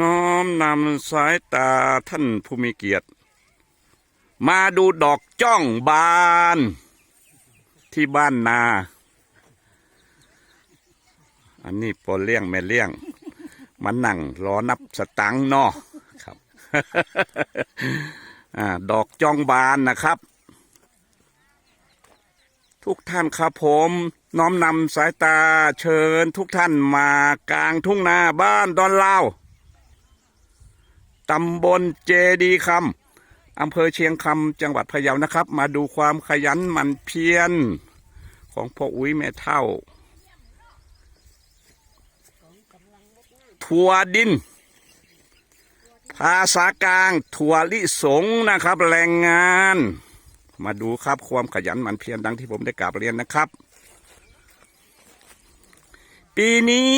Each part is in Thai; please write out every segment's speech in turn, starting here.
น้อมนำสายตาท่านผู้มีเกียรติ มาดูดอกจ้องบาน ที่บ้านนา อันนี้ปอเลี้ยงแม่เลี้ยง มันนั่งรอนับสตังค์เนาะครับอดอกจ้องบานนะครับ ทุกท่านครับผมน้อมนำสายตาเชิญทุกท่านมากลางทุ่งนาบ้านดอนลาว ตำบลเจดีคำอำเภอเชียงคำจังหวัดพะเยานะครับ มาดูความขยันหมั่นเพียรของพ่ออุ้ยแม่เท่าถั่วดิน ภาษากลางถั่วลิสงนะครับแรงงาน มาดูครับความขยันหมั่นเพียรดังที่ผมได้กราบเรียนนะครับ ปีนี้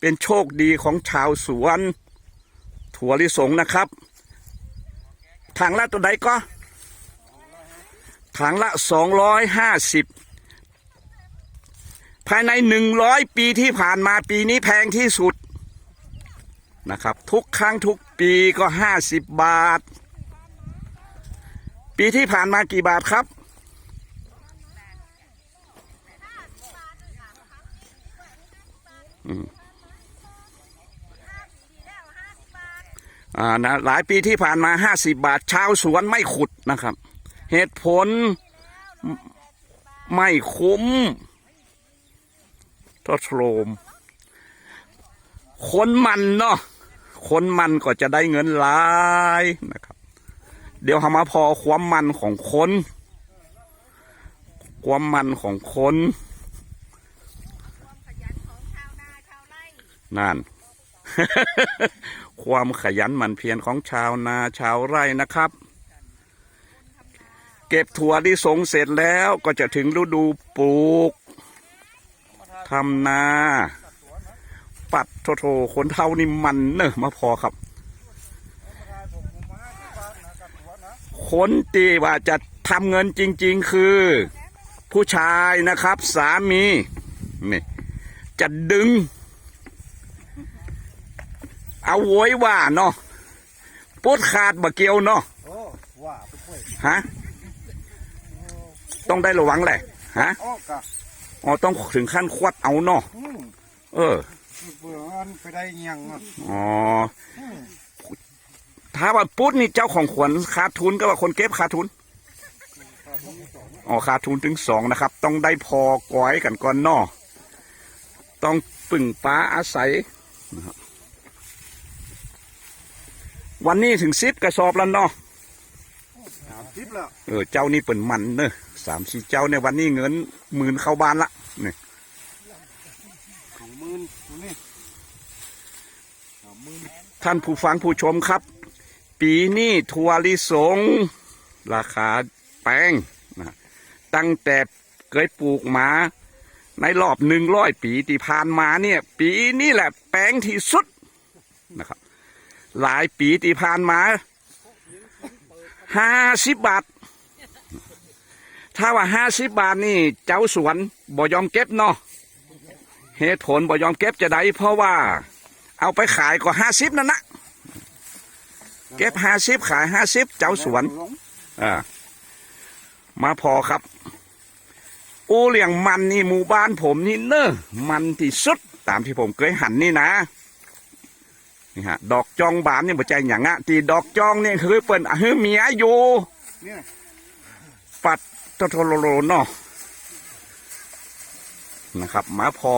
เป็นโชคดีของชาวสวน ถั่วลิสงนะครับถังละตัวใดก็ถังละสองร้อยห้าสิบภายในหนึ่งร้อยปีที่ผ่านมาปีนี้แพงที่สุดนะครับ ทุกครั้งทุกปีก็ห้าสิบบาท ปีที่ผ่านมากี่บาทครับอ่่านะหลายปีที่ผ่านมาห้าสิบาทชาวสวนไม่ขุดนะครับ เหตุผลไม่คุ้มทดลมคนมันเนาะคนมันก็จะได้เงินหลายนะครับ เดี๋ยวเรามาพอความมันของคน ความมันของคนนั่น ความขยันหมั่นเพียรของชาวนาชาวไร่นะครับ เก็บถั่วที่สงเสร็จแล้วก็จะถึงฤดูปลูกทำนา ปัดโทโทคนเท่านี่มันเนอะมาพอครับ คนตีว่าจะทำเงินจริง ๆ คือ ผู้ชายนะครับ สามีนี่จะดึง เอาโวยว่าเนาะปุดขาดบะเกียวเนาะโอ้ว่าไปฮะต้องได้ระวังแหละฮะออกกะอ๋อต้องถึงขั้นควัดเอาเนาะอืมเออเบื่ออันไปได้ยังอะอ๋อถ้าว่าปุ๊ดนี่เจ้าของขวัญขาดทุนก็ว่าคนเก็บขาดทุนอ๋อขาดทุนถึงสองนะครับ ต้องได้พอก้อยกันก่อนเนอต้องปึ่งป้าอาศัยนะครับ วันนี้ถึงซิปกระสอบแล้วเนาะสามสิบแล้วเออเจ้านี่เปิ่นมันเนอะสามสี่เจ้าในยวันนี้เงินหมื่นเข้าบ้านละนี่สองหมื่นตัวนี้สามหมื่นท่านผู้ฟังผู้ชมครับ ปีนี้ทัวลิสง ราคาแพงนะตั้งแต่เคยปลูกมา ในรอบหนึ่งร้อยปีที่ผ่านมาเนี่ย ปีนี้แหละแพงที่สุดนะครับ หลายปีที่ผ่านมาห้าสิบบาท ถ้าว่าห้าสิบบาทนี่เจ้าสวนบ่ยอมเก็บเนาะเหตุผลบ่ยอมเก็บจะได้เพราะว่า เอาไปขายก็ห้าสิบนั่นนะเก็บห้าสิบขายห้าสิบเจ้าสวนอ่ามาพอครับ อูเลี้ยงมันนี่หมู่บ้านผมนี่เนอะมันที่สุดตามที่ผมเคยหันนี่นะ นี่ฮะดอกจองบานนี่บ่ใจอย่างอะตีดอกจองนี่คือเปิ้นอะฮือเมียอยู่เนี่ยปัดโตโตโลโลเนาะนะครับมาพอ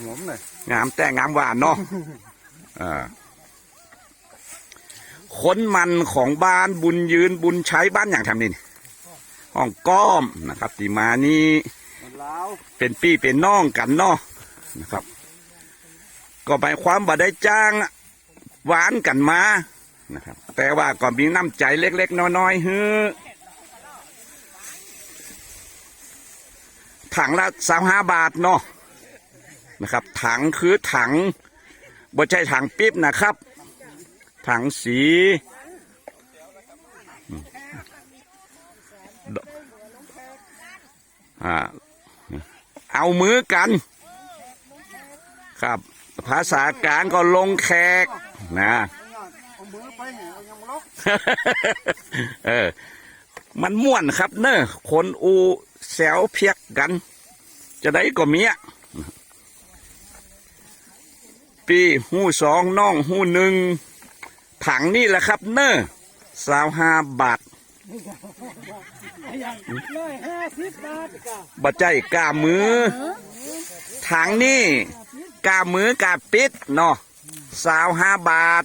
หอมเลยงามแต่งามหวานเนาะอ่าคนมันของบ้านบุญยืนบุญใช้บ้านอย่างทำนี่ห้องก้อมนะครับตีมานี่ลาวเป็นพี่เป็นน้องกันเนาะนะครับ ก็หมายความว่าได้จ้าง หวานกันมานะครับ แต่ว่าก็มีน้ำใจเล็ก ๆ น้อยๆฮ้อถังละสามห้าบาทเนาะนะครับ ถังคือถังบ่ใช่ถังปิ๊บนะครับ ถังสี เอามือกัน ครับ ภาษากลางก็ลงแขกนะเอามือไปเนี่ยเอายังลบเออ มันม่วนครับ เนอะคนอูแซวเพียกกัน จะได้ก็เมียปีหูสองน้องหูหนึ่งถังนี่แหละครับ เนอะสาวห้าบาทบบาทจ้ะบะใจกล้ามือถังนี่ กล้ามือกล้าปิดเนาะสาวห้าบาท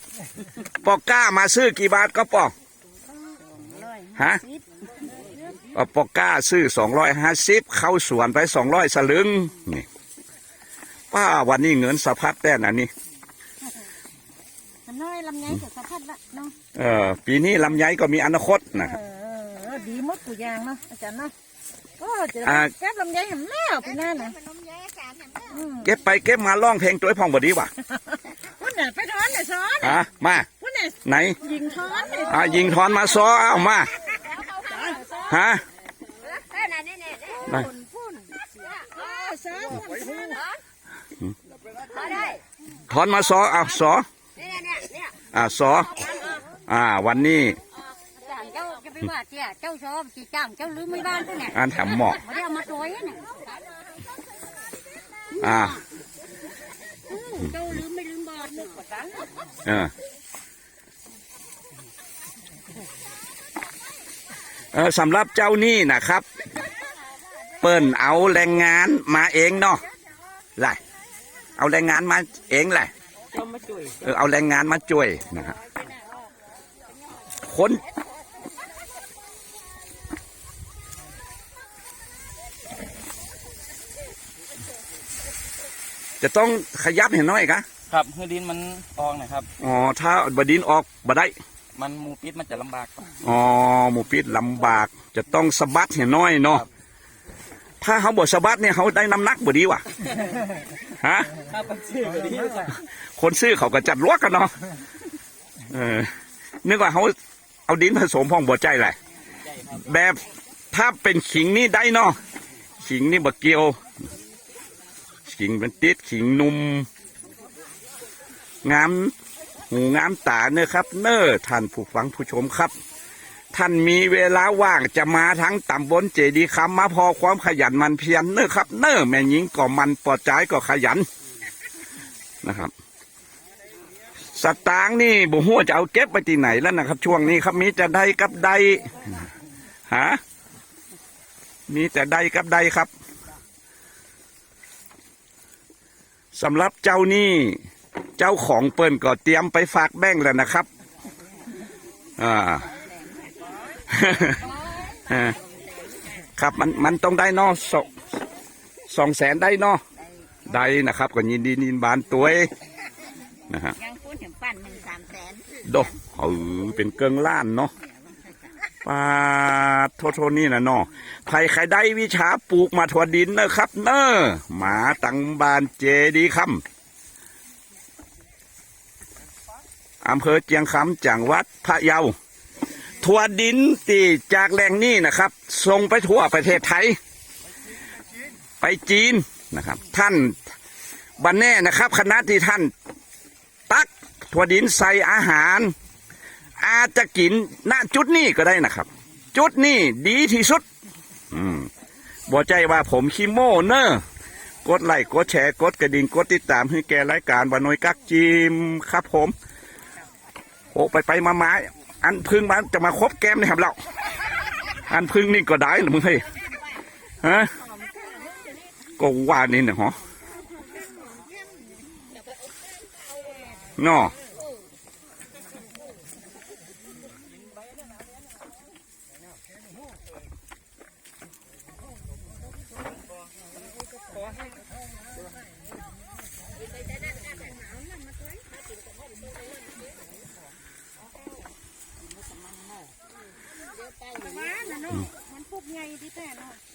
ปอกกล้ามาซื้อกี่บาทก็ปอกฮะเอาปอกกล้าซื้อสองร้อยห้าสิบเข้าสวนไปสองร้อยสลึงนี่ป้าวันนี้เงินสะพัดแต่นอันนี้มันน้อยลำไยจะสะพัดละเนาะเออปีนี้ลำไยก็มีอนาคตนะคเอรับอดีหมดกูยางเนาะอาจารย์เนาะ ก็จะอ่าแก้ลำไยเห็นแล้วปีหน้าน่ะอืมเก็บไปเก็บมาร้องเพลงตัวพองบดีวะพุ่นน่ะไปถอนน่ะซ้อนฮะมาพุ่นน่ะไหนยิงถอนน่ะอะยิงทอนมาซ้อเอามาฮะพุ่นพุ่นเออซ้อนพุ่นถอนมาซ้อเอาซ้ออ่าซ้ออ่าวันนี้เจ้าจะ ไปว่าเจ้าเจ้าชอบจีจ้างเจ้าลืมไม่บ้านตัวเนี่ยอ่านแถมหมอกไม่ได้เอามาตัวเนี่ยอ่าเจ้าลืมไม่ลืมบ้านเนี่ยเออเออสำหรับเจ้านี่นะครับ เปิ้นเอาแรงงานมาเองเนาะไรเอาแรงงานมาเองแหละเออเอาแรงงานมาช่วยนะครับคน จะต้องขยับเห็นน้อยกะครับคือดินมันออกนะครับอ๋อถ้าบดินออกบ่ได้ มันหมูปิดมันจะลำบากครับอ๋อหมูปิดลำบาก จะต้องสะบัดเห็นน้อยเนาะถ้าเขาบดสะบัดเนี่ยเขาได้น้ำหนักบ่ดีว่ะฮะครับมันชื่อก็ดีครับคนซื้อเขาก็จัดลวกกันเนาะเออนึกว่าเขาเอาดินผสมพองบ่ใจแหละแบบถ้าเป็นขิงนี่ได้เนาะขิงนี่บ่เกี่ยว ขิงเป็นติดขิงนุ่มงามหูงามตาเนอะครับ เนอท่านผู้ฟังผู้ชมครับ ท่านมีเวลาว่างจะมาทั้งตำบลเจดีคำมาพอความขยันมันเพียรเนอะครับ เนอแม่หญิงก็มันปอดใจก็ขยันนะครับสตางนี่บุหัวจะเอาเก็บไปที่ไหนแล้วนะครับ ช่วงนี้ครับมีแต่ใดกับใดฮะมีแต่ใดกับใดครับ สำหรับเจ้านี่เจ้าของเปิ้นก็เตรียมไปฝากแบ่งค์แล้วนะครับอ่าอ่าครับมันมันต้องได้เนอสองสองแสนได้เนอได้นะครับก็ยินดียินบานตัวเองนะฮะยังพูดถึงปั้นหนึ่งสามแสนโดเออเป็นเกิงล้านเนาะ ปาดโทโทนี่นะเนาะใครใครได้วิชาปลูกมาถั่วดินนะครับ เนอหมาตังบานเจดีคำอำเภอเจียงคำจังหวัดพะเยาถั่วดินตีจากแหล่งนี้นะครับส่งไปทั่วประเทศไทย ไปจีนนะครับ ท่านบันแน่นะครับ คณะที่ท่าน ตักถั่วดินใส่อาหาร อาจจะกินณจุดนี้ก็ได้นะครับ จุดนี้ดีที่สุด อืมบอกใจว่าผมคิโมเนอร์กดไลค์กดแชร์กดกระดิ่งกดติดตามให้แกรายการวันน้อยกักจิมครับผมโอ้ไปไปมาไมาอันพึ่งมันจะมาคบแก้มนะครับเราอันพึ่งนี่ก็ได้นะมึงเฮ้ยฮะก็ว่านี่นะฮะเนาะ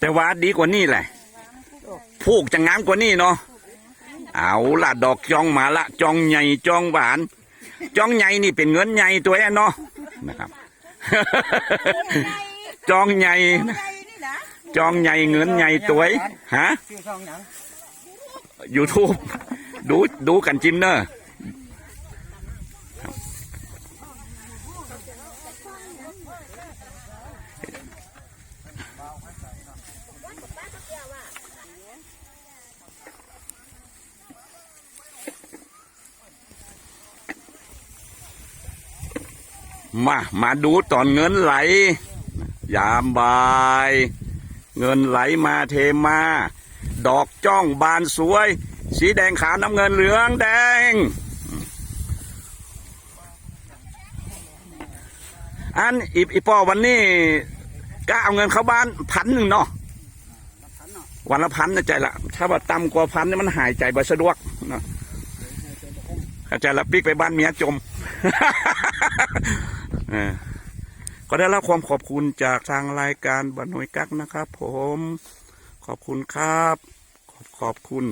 แต่ว่าดีกว่านี่แหละผูกจะงามกว่านี่เนาะเอาละดอกจองมาละจองใหญ่จองหวานจองใหญ่นี่เป็นเงินใหญ่ตัวเองเนาะนะครับ จองใหญ่จองใหญ่เงินใหญ่ตัวฮะยัง YouTube ดูดูกันจิมเนอร์ มา มาดูตอนเงินไหล ยามบาย เงินไหลมาเทมา ดอกจ้องบานสวย สีแดงขาวน้ำเงินเหลืองแดง อันอีอีปอวันนี้ก็เอาเงินเข้าบ้านพันหนึ่งเนาะวันละพันนะใจละถ้าว่าต่ำกว่าพันนี่มันหายใจบ่สะดวกเนาะเข้าใจละปิกไปบ้านเมียจม ออก็ได้รับความขอบคุณจากทางรายการบันหน่วยกักนะครับ ผมขอบคุณครับ ขอบขอบคุณ